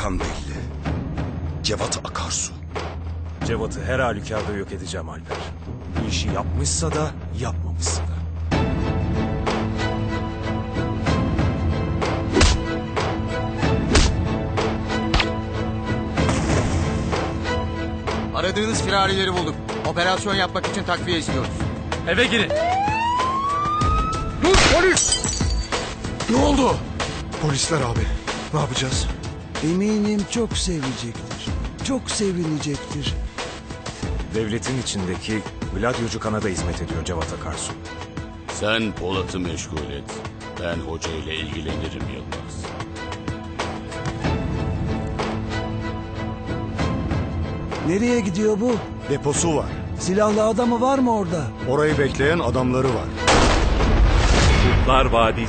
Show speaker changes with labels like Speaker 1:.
Speaker 1: bakan belli. Cevat Akarsu.
Speaker 2: Cevat'ı her halükarda yok edeceğim Alper. Bu işi yapmışsa da yapmamışsa da.
Speaker 3: Aradığınız firarileri bulduk. Operasyon yapmak için takviye istiyoruz.
Speaker 4: Eve girin.
Speaker 1: Dur polis! Ne oldu? Polisler abi. Ne yapacağız?
Speaker 5: Eminim çok sevecektir. Çok sevinecektir.
Speaker 2: Devletin içindeki Gladyocu kanada hizmet ediyor Cevat Akarsu.
Speaker 6: Sen Polat'ı meşgul et. Ben hoca ile ilgilenirim Yılmaz.
Speaker 5: Nereye gidiyor bu?
Speaker 1: Deposu var.
Speaker 5: Silahlı adamı var mı orada?
Speaker 1: Orayı bekleyen adamları var.
Speaker 4: Kurtlar Vadisi